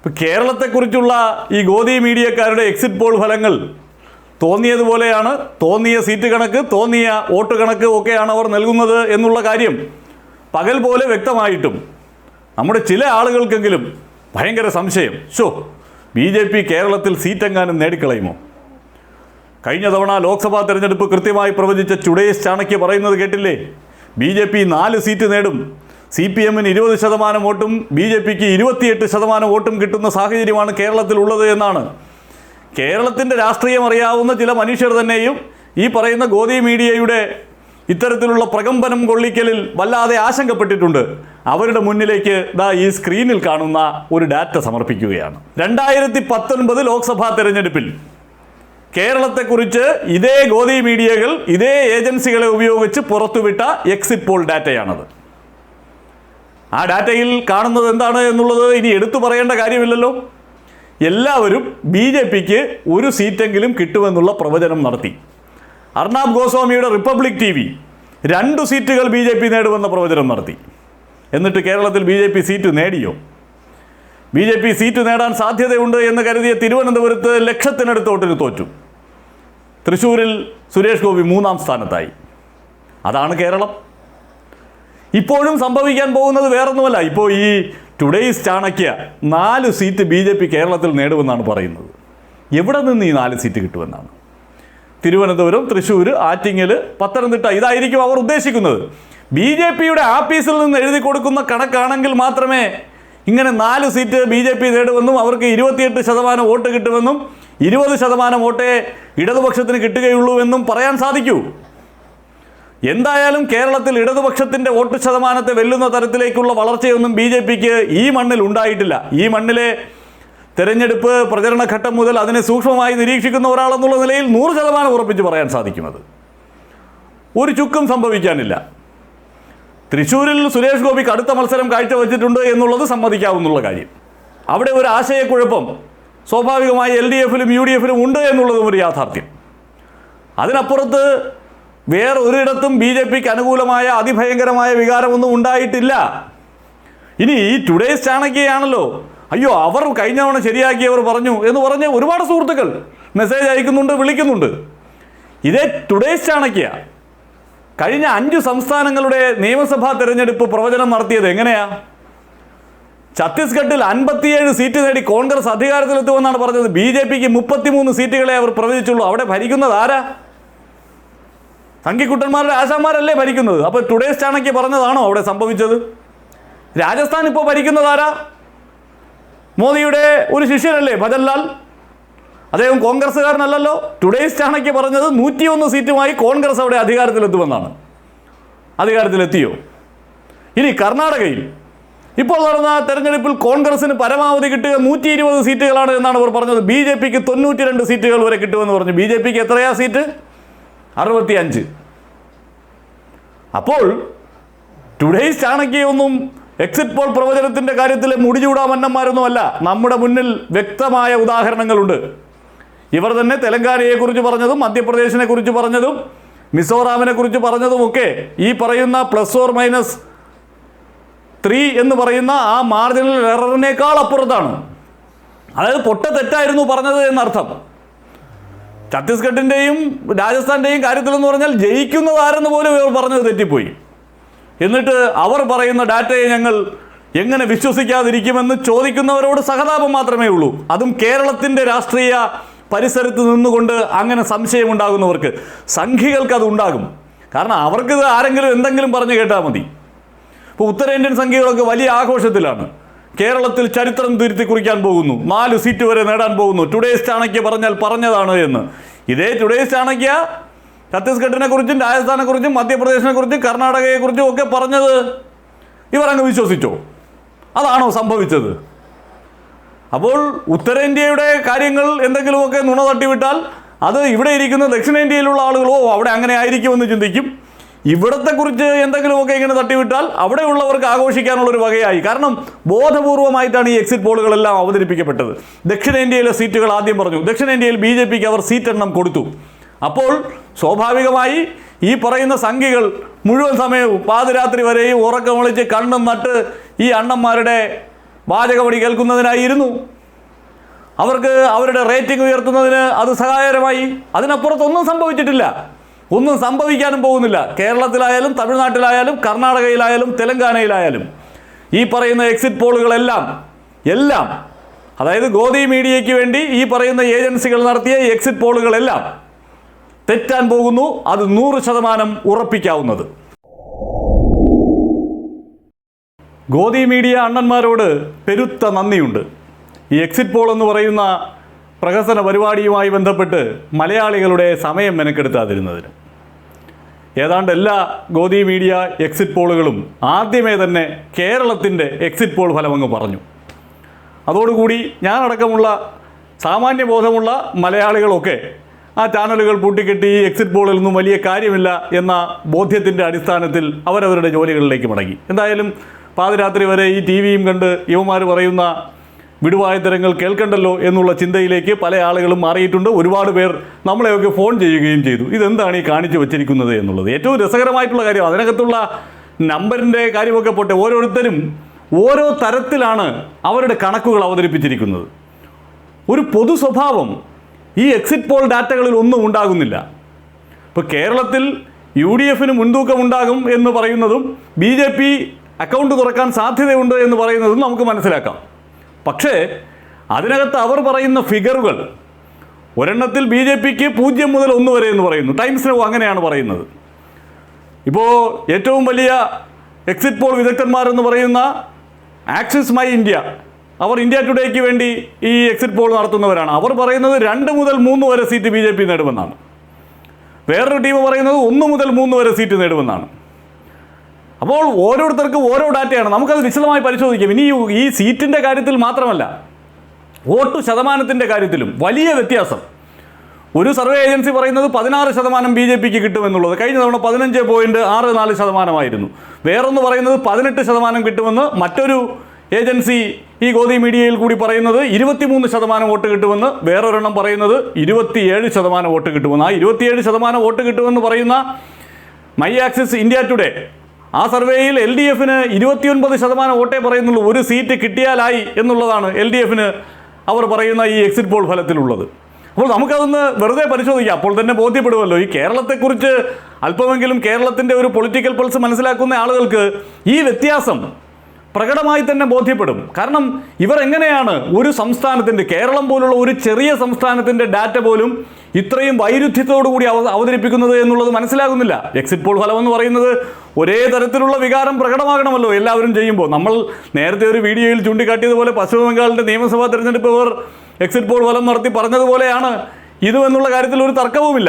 ഇപ്പം കേരളത്തെക്കുറിച്ചുള്ള ഈ Godi മീഡിയക്കാരുടെ exit poll ഫലങ്ങൾ തോന്നിയതുപോലെയാണ് തോന്നിയ സീറ്റ് കണക്ക് തോന്നിയ വോട്ട് കണക്ക് ഒക്കെയാണ് അവർ നൽകുന്നത് എന്നുള്ള കാര്യം പകൽ പോലെ വ്യക്തമായിട്ടും നമ്മുടെ ചില ആളുകൾക്കെങ്കിലും ഭയങ്കര സംശയം. ഷോ ബി ജെ പി കേരളത്തിൽ സീറ്റെങ്ങാനും നേടിക്കളയുമോ? കഴിഞ്ഞ തവണ ലോക്സഭാ തെരഞ്ഞെടുപ്പ് കൃത്യമായി പ്രവചിച്ച ചുടേഷ് ചാണക്യ പറയുന്നത് കേട്ടില്ലേ? ബി ജെ പി നാല് സീറ്റ് നേടും. സി പി എമ്മിന് ഇരുപത് ശതമാനം വോട്ടും ബി ജെ പിക്ക് ഇരുപത്തിയെട്ട് ശതമാനം വോട്ടും കിട്ടുന്ന സാഹചര്യമാണ് കേരളത്തിലുള്ളത് എന്നാണ്. കേരളത്തിന്റെ രാഷ്ട്രീയം അറിയാവുന്ന ചില മനുഷ്യർ തന്നെയും ഈ പറയുന്ന ഗോദി മീഡിയയുടെ ഇത്തരത്തിലുള്ള പ്രകമ്പനം കൊള്ളിക്കലിൽ വല്ലാതെ ആശങ്കപ്പെട്ടിട്ടുണ്ട്. അവരുടെ മുന്നിലേക്ക് ദാ ഈ സ്ക്രീനിൽ കാണുന്ന ഒരു ഡാറ്റ സമർപ്പിക്കുകയാണ്. രണ്ടായിരത്തി പത്തൊൻപത് ലോക്സഭാ തെരഞ്ഞെടുപ്പിൽ കേരളത്തെക്കുറിച്ച് ഇതേ ഗോദി മീഡിയകൾ ഇതേ ഏജൻസികളെ ഉപയോഗിച്ച് പുറത്തുവിട്ട എക്സിറ്റ് പോൾ ഡാറ്റയാണത്. ആ ഡാറ്റയിൽ കാണുന്നത് എന്താണ് എന്നുള്ളത് ഇനി എടുത്തു പറയേണ്ട കാര്യമില്ലല്ലോ. എല്ലാവരും ബി ജെ പിക്ക് ഒരു സീറ്റെങ്കിലും കിട്ടുമെന്നുള്ള പ്രവചനം നടത്തി. അർണാബ് ഗോസ്വാമിയുടെ റിപ്പബ്ലിക് ടി വി രണ്ടു സീറ്റുകൾ ബി ജെ പി നേടുമെന്ന പ്രവചനം നടത്തി. എന്നിട്ട് കേരളത്തിൽ ബി ജെ പി സീറ്റ് നേടിയോ? ബി ജെ പി സീറ്റ് നേടാൻ സാധ്യതയുണ്ട് എന്ന് കരുതിയ തിരുവനന്തപുരത്ത് ലക്ഷത്തിനടുത്ത് വോട്ടിന് തോറ്റു. തൃശ്ശൂരിൽ സുരേഷ് ഗോപി മൂന്നാം സ്ഥാനത്തായി. അതാണ് കേരളം. ഇപ്പോഴും സംഭവിക്കാൻ പോകുന്നത് വേറൊന്നുമല്ല. ഇപ്പോൾ ഈ ടുഡേയ്സ് ചാണക്യ നാല് സീറ്റ് ബി ജെ പി കേരളത്തിൽ നേടുമെന്നാണ് പറയുന്നത്. എവിടെ നിന്ന് ഈ നാല് സീറ്റ് കിട്ടുമെന്നാണ്? തിരുവനന്തപുരം തൃശ്ശൂർ ആറ്റിങ്ങൽ പത്തനംതിട്ട ഇതായിരിക്കും അവർ ഉദ്ദേശിക്കുന്നത്. ബി ജെ പിയുടെ ആഫീസിൽ നിന്ന് എഴുതി കൊടുക്കുന്ന കണക്കാണെങ്കിൽ മാത്രമേ ഇങ്ങനെ നാല് സീറ്റ് ബി ജെ പി നേടുമെന്നും അവർക്ക് ഇരുപത്തിയെട്ട് ശതമാനം വോട്ട് കിട്ടുമെന്നും ഇരുപത് ശതമാനം വോട്ടേ ഇടതുപക്ഷത്തിന് കിട്ടുകയുള്ളൂ എന്നും പറയാൻ സാധിക്കൂ. എന്തായാലും കേരളത്തിൽ ഇടതുപക്ഷത്തിന്റെ വോട്ട് ശതമാനത്തെ വെല്ലുന്ന തരത്തിലേക്കുള്ള വളർച്ചയൊന്നും ബി ജെ പിക്ക് ഈ മണ്ണിൽ ഉണ്ടായിട്ടില്ല. ഈ മണ്ണിലെ തെരഞ്ഞെടുപ്പ് പ്രചരണ ഘട്ടം മുതൽ അതിനെ സൂക്ഷ്മമായി നിരീക്ഷിക്കുന്ന ഒരാളെന്നുള്ള നിലയിൽ നൂറ് ശതമാനം ഉറപ്പിച്ച് പറയാൻ സാധിക്കുന്നത്. ഒരു ചുക്കും സംഭവിക്കാനില്ല. തൃശ്ശൂരിൽ സുരേഷ് ഗോപി കടുത്ത മത്സരം കാഴ്ചവെച്ചിട്ടുണ്ട് എന്നുള്ളത് സമ്മതിക്കാവുന്നുള്ള കാര്യം. അവിടെ ഒരു ആശയക്കുഴപ്പം സ്വാഭാവികമായി എൽ ഡി എഫിലും യു ഡി എഫിലും ഉണ്ട് എന്നുള്ളതും ഒരു യാഥാർത്ഥ്യം. അതിനപ്പുറത്ത് വേറെ ഒരിടത്തും ബി ജെ പിക്ക് അനുകൂലമായ അതിഭയങ്കരമായ വികാരമൊന്നും ഉണ്ടായിട്ടില്ല. ഇനി ഈ ടുഡേസ് ചാണക്യയാണല്ലോ. അയ്യോ അവർ കഴിഞ്ഞ തവണ ശരിയാക്കിയവർ പറഞ്ഞു എന്ന് പറഞ്ഞ് ഒരുപാട് സുഹൃത്തുക്കൾ മെസ്സേജ് അയക്കുന്നുണ്ട് വിളിക്കുന്നുണ്ട്. ഇതേ ടുഡേസ് ചാണക്യ കഴിഞ്ഞ അഞ്ച് സംസ്ഥാനങ്ങളുടെ നിയമസഭാ തെരഞ്ഞെടുപ്പ് പ്രവചനം നടത്തിയത് എങ്ങനെയാ? ഛത്തീസ്ഗഡിൽ അൻപത്തിയേഴ് സീറ്റ് നേടി കോൺഗ്രസ് അധികാരത്തിലെത്തുമെന്നാണ് പറഞ്ഞത്. ബി ജെ പിക്ക് മുപ്പത്തിമൂന്ന് സീറ്റുകളെ അവർ പ്രവചിച്ചുള്ളൂ. അവിടെ ഭരിക്കുന്നത് ആരാ? സംഘിക്കുട്ടന്മാരുടെ ആശാന്മാരല്ലേ ഭരിക്കുന്നത്? അപ്പോൾ ടുഡേസ് ചാണക്യ പറഞ്ഞതാണോ അവിടെ സംഭവിച്ചത്? രാജസ്ഥാൻ ഇപ്പോൾ ഭരിക്കുന്നതാരാ മോദിയുടെ ഒരു ശിഷ്യനല്ലേ ഭജൻലാൽ? അദ്ദേഹം കോൺഗ്രസ്സുകാരനല്ലല്ലോ. ടുഡേസ് ചാണക്യ പറഞ്ഞത് നൂറ്റിയൊന്ന് സീറ്റുമായി കോൺഗ്രസ് അവിടെ അധികാരത്തിലെത്തുമെന്നാണ്. അധികാരത്തിലെത്തിയോ? ഇനി കർണാടകയിൽ. ഇപ്പോൾ നടന്ന തെരഞ്ഞെടുപ്പിൽ കോൺഗ്രസിന് പരമാവധി കിട്ടുക നൂറ്റി ഇരുപത് സീറ്റുകളാണ് എന്നാണ് അവർ പറഞ്ഞത്. ബി ജെ പിക്ക് തൊണ്ണൂറ്റി രണ്ട് സീറ്റുകൾ വരെ കിട്ടുമെന്ന് പറഞ്ഞു. ബി ജെ പിക്ക് എത്രയാ സീറ്റ്? അറുപത്തി അഞ്ച് അപ്പോൾ ടുഡേയ്സ് ചാണക്യൊന്നും എക്സിറ്റ് പോൾ പ്രവചനത്തിന്റെ കാര്യത്തിലെ മുടിചൂടാ മന്നന്മാരൊന്നുമല്ല നമ്മുടെ മുന്നിൽ വ്യക്തമായ ഉദാഹരണങ്ങളുണ്ട്. ഇവർ തന്നെ തെലങ്കാനയെക്കുറിച്ച് പറഞ്ഞതും മധ്യപ്രദേശിനെ കുറിച്ച് പറഞ്ഞതും മിസോറാമിനെ കുറിച്ച് പറഞ്ഞതുമൊക്കെ ഈ പറയുന്ന പ്ലസ് ഓർ മൈനസ് ത്രീ എന്ന് പറയുന്ന ആ മാർജിനൽ എററിനേക്കാൾ അപ്പുറത്താണ്. അതായത് പൊട്ട തെറ്റായിരുന്നു പറഞ്ഞത് എന്നർത്ഥം. ഛത്തീസ്ഗഡിന്റെയും രാജസ്ഥാന്റെയും കാര്യത്തിലെന്ന് പറഞ്ഞാൽ ജയിക്കുന്നത് ആരെന്ന് പോലും ഇവർ പറഞ്ഞത് തെറ്റിപ്പോയി. എന്നിട്ട് അവർ പറയുന്ന ഡാറ്റയെ ഞങ്ങൾ എങ്ങനെ വിശ്വസിക്കാതിരിക്കുമെന്ന് ചോദിക്കുന്നവരോട് സഹതാപം മാത്രമേ ഉള്ളൂ. അതും കേരളത്തിന്റെ രാഷ്ട്രീയ പരിസരത്ത് നിന്നുകൊണ്ട് അങ്ങനെ സംശയമുണ്ടാകുന്നവർക്ക്. സംഘികൾക്ക് അത് ഉണ്ടാകും. കാരണം അവർക്കിത് ആരെങ്കിലും എന്തെങ്കിലും പറഞ്ഞു കേട്ടാൽ മതി. ഇപ്പോൾ ഉത്തരേന്ത്യൻ സംഖ്യകളൊക്കെ വലിയ ആഘോഷത്തിലാണ്. കേരളത്തിൽ ചരിത്രം തിരുത്തി കുറിക്കാൻ പോകുന്നു. നാല് സീറ്റ് വരെ നേടാൻ പോകുന്നു. ടുഡേസ് ചാണക്യ പറഞ്ഞാൽ പറഞ്ഞതാണ് എന്ന്. ഇതേ ടുഡേസ് ചാണക്യ ഛത്തീസ്ഗഡിനെ കുറിച്ചും രാജസ്ഥാനെ കുറിച്ചും മധ്യപ്രദേശിനെ കുറിച്ചും കർണാടകയെ കുറിച്ചും ഒക്കെ പറഞ്ഞത് ഇവർ അങ്ങ് വിശ്വസിച്ചോ? അതാണോ സംഭവിച്ചത്? അപ്പോൾ ഉത്തരേന്ത്യയുടെ കാര്യങ്ങൾ എന്തെങ്കിലുമൊക്കെ നുണ തട്ടിവിട്ടാൽ അത് ഇവിടെ ഇരിക്കുന്ന ദക്ഷിണേന്ത്യയിലുള്ള ആളുകളോ അവിടെ അങ്ങനെ ആയിരിക്കുമെന്ന് ചിന്തിക്കും. ഇവിടത്തെ കുറിച്ച് എന്തെങ്കിലുമൊക്കെ ഇങ്ങനെ തട്ടിവിട്ടാൽ അവിടെയുള്ളവർക്ക് ആഘോഷിക്കാനുള്ള ഒരു വകയായി. കാരണം ബോധപൂർവമായിട്ടാണ് ഈ എക്സിറ്റ് പോളുകളെല്ലാം അവതരിപ്പിക്കപ്പെട്ടത്. ദക്ഷിണേന്ത്യയിലെ സീറ്റുകൾ ആദ്യം പറഞ്ഞു. ദക്ഷിണേന്ത്യയിൽ ബി ജെ പിക്ക് അവർ സീറ്റ് എണ്ണം കൊടുത്തു. അപ്പോൾ സ്വാഭാവികമായി ഈ പറയുന്ന സംഖ്യകൾ മുഴുവൻ സമയവും പാതിരാത്രി വരെയും ഉറക്കം വിളിച്ച് കണ്ണും നട്ട് ഈ അണ്ണന്മാരുടെ വാചകമടി കേൾക്കുന്നതിനായിരുന്നു. അവർക്ക് അവരുടെ റേറ്റിംഗ് ഉയർത്തുന്നതിന് അത് സഹായകരമായി. അതിനപ്പുറത്തൊന്നും സംഭവിച്ചിട്ടില്ല. ഒന്നും സംഭവിക്കാനും പോകുന്നില്ല. കേരളത്തിലായാലും തമിഴ്നാട്ടിലായാലും കർണാടകയിലായാലും തെലങ്കാനയിലായാലും. ഈ പറയുന്ന എക്സിറ്റ് പോളുകളെല്ലാം എല്ലാം അതായത് ഗോദി മീഡിയയ്ക്ക് വേണ്ടി ഈ പറയുന്ന ഏജൻസികൾ നടത്തിയ എക്സിറ്റ് പോളുകളെല്ലാം തെറ്റാൻ പോകുന്നു. അത് നൂറ് ശതമാനം ഉറപ്പിക്കാവുന്നത്. ഗോദി മീഡിയ അണ്ണന്മാരോട് പെരുത്ത നന്ദിയുണ്ട്. ഈ എക്സിറ്റ് പോൾ എന്ന് പറയുന്ന പ്രഹസന പരിപാടിയുമായി ബന്ധപ്പെട്ട് മലയാളികളുടെ സമയം മെനക്കെടുത്താതിരുന്നതിന്. ഏതാണ്ട് എല്ലാ ഗോദി മീഡിയ എക്സിറ്റ് പോളുകളും ആദ്യമേ തന്നെ കേരളത്തിന്റെ എക്സിറ്റ് പോൾ ഫലമങ്ങ് പറഞ്ഞു. അതോടുകൂടി ഞാനടക്കമുള്ള സാമാന്യ ബോധമുള്ള മലയാളികളൊക്കെ ആ ചാനലുകൾ പൂട്ടിക്കെട്ടി ഈ എക്സിറ്റ് പോളിൽ നിന്നും വലിയ കാര്യമില്ല എന്ന ബോധ്യത്തിന്റെ അടിസ്ഥാനത്തിൽ അവരവരുടെ ജോലികളിലേക്ക് മടങ്ങി. എന്തായാലും പാതിരാത്രി വരെ ഈ ടി വിയും കണ്ട് യുവമാർ പറയുന്ന വിടുവായത്തരങ്ങൾ കേൾക്കണ്ടല്ലോ എന്നുള്ള ചിന്തയിലേക്ക് പല ആളുകളും മാറിയിട്ടുണ്ട്. ഒരുപാട് പേർ നമ്മളെയൊക്കെ ഫോൺ ചെയ്യുകയും ചെയ്തു. ഇതെന്താണ് ഈ കാണിച്ചു വച്ചിരിക്കുന്നത് എന്നുള്ളത്? ഏറ്റവും രസകരമായിട്ടുള്ള കാര്യം അതിനകത്തുള്ള നമ്പറിന്റെ കാര്യമൊക്കെ പോട്ടെ ഓരോരുത്തരും ഓരോ തരത്തിലാണ് അവരുടെ കണക്കുകൾ അവതരിപ്പിച്ചിരിക്കുന്നത്. ഒരു പൊതു സ്വഭാവം ഈ എക്സിറ്റ് പോൾ ഡാറ്റകളിൽ ഒന്നും ഉണ്ടാകുന്നില്ല. ഇപ്പോൾ കേരളത്തിൽ യു ഡി എഫിന് മുൻതൂക്കം ഉണ്ടാകും എന്ന് പറയുന്നതും ബി ജെ പി അക്കൗണ്ട് തുറക്കാൻ സാധ്യതയുണ്ട് എന്ന് പറയുന്നതും നമുക്ക് മനസ്സിലാക്കാം. പക്ഷേ അതിനകത്ത് അവർ പറയുന്ന ഫിഗറുകൾ ഒരെണ്ണത്തിൽ ബി ജെ പിക്ക് പൂജ്യം മുതൽ ഒന്ന് വരെ എന്ന് പറയുന്നു. ടൈംസ് നൗ അങ്ങനെയാണ് പറയുന്നത്. ഇപ്പോൾ ഏറ്റവും വലിയ എക്സിറ്റ് പോൾ വിദഗ്ധന്മാരെന്ന് പറയുന്ന ആക്സിസ് മൈ ഇന്ത്യ അവർ ഇന്ത്യ ടുഡേക്ക് വേണ്ടി ഈ എക്സിറ്റ് പോൾ നടത്തുന്നവരാണ്. അവർ പറയുന്നത് രണ്ട് മുതൽ മൂന്ന് വരെ സീറ്റ് ബി ജെ പി നേടുമെന്നാണ്. വേറൊരു ടീം പറയുന്നത് ഒന്ന് മുതൽ മൂന്ന് വരെ സീറ്റ് നേടുമെന്നാണ്. അപ്പോൾ ഓരോരുത്തർക്കും ഓരോ ഡാറ്റയാണ്. നമുക്കത് വിശദമായി പരിശോധിക്കാം. ഇനി ഈ- സീറ്റിന്റെ കാര്യത്തിൽ മാത്രമല്ല വോട്ട് ശതമാനത്തിന്റെ കാര്യത്തിലും വലിയ വ്യത്യാസം. ഒരു സർവേ ഏജൻസി പറയുന്നത് പതിനാറ് ശതമാനം ബി ജെ പിക്ക് കിട്ടുമെന്നുള്ളത്. കഴിഞ്ഞ തവണ പതിനഞ്ച് പോയിന്റ് ആറ് നാല് ശതമാനമായിരുന്നു. വേറൊന്ന് പറയുന്നത് പതിനെട്ട് ശതമാനം കിട്ടുമെന്ന് മറ്റൊരു ഏജൻസി ഈ ഗോതി മീഡിയയിൽ കൂടി പറയുന്നത് ഇരുപത്തിമൂന്ന് ശതമാനം വോട്ട് കിട്ടുമെന്ന് വേറൊരെണ്ണം പറയുന്നത് ഇരുപത്തിയേഴ് ശതമാനം വോട്ട് കിട്ടുമെന്ന്. ആ ഇരുപത്തിയേഴ് ശതമാനം വോട്ട് കിട്ടുമെന്ന് പറയുന്ന മൈ ആക്സിസ് ഇന്ത്യ ടുഡേ ആ സർവേയിൽ എൽ ഡി എഫിന് ഇരുപത്തിയൊൻപത് ശതമാനം വോട്ടേ പറയുന്നുള്ളൂ. ഒരു സീറ്റ് കിട്ടിയാലായി എന്നുള്ളതാണ് എൽ ഡി എഫിന് അവർ പറയുന്ന ഈ എക്സിറ്റ് പോൾ ഫലത്തിലുള്ളത്. അപ്പോൾ നമുക്കതൊന്ന് വെറുതെ പരിശോധിക്കാം. അപ്പോൾ തന്നെ ബോധ്യപ്പെടുമല്ലോ. ഈ കേരളത്തെക്കുറിച്ച് അല്പമെങ്കിലും കേരളത്തിന്റെ ഒരു പൊളിറ്റിക്കൽ പൾസ് മനസ്സിലാക്കുന്ന ആളുകൾക്ക് ഈ വ്യത്യാസം പ്രകടമായി തന്നെ ബോധ്യപ്പെടും. കാരണം ഇവർ എങ്ങനെയാണ് ഒരു സംസ്ഥാനത്തിന്റെ കേരളം പോലുള്ള ഒരു ചെറിയ സംസ്ഥാനത്തിന്റെ ഡാറ്റ പോലും ഇത്രയും വൈരുദ്ധ്യത്തോടു കൂടി അവ അവതരിപ്പിക്കുന്നത് എന്നുള്ളത് മനസ്സിലാകുന്നില്ല. എക്സിറ്റ് പോൾ ഫലം എന്ന് പറയുന്നത് ഒരേ തരത്തിലുള്ള വികാരം പ്രകടമാകണമല്ലോ എല്ലാവരും ചെയ്യുമ്പോൾ. നമ്മൾ നേരത്തെ ഒരു വീഡിയോയിൽ ചൂണ്ടിക്കാട്ടിയതുപോലെ പശ്ചിമ ബംഗാളിന്റെ നിയമസഭാ തെരഞ്ഞെടുപ്പ് ഇവർ എക്സിറ്റ് പോൾ ഫലം നടത്തി പറഞ്ഞതുപോലെയാണ്. ഇതും എന്നുള്ള കാര്യത്തിൽ ഒരു തർക്കവുമില്ല.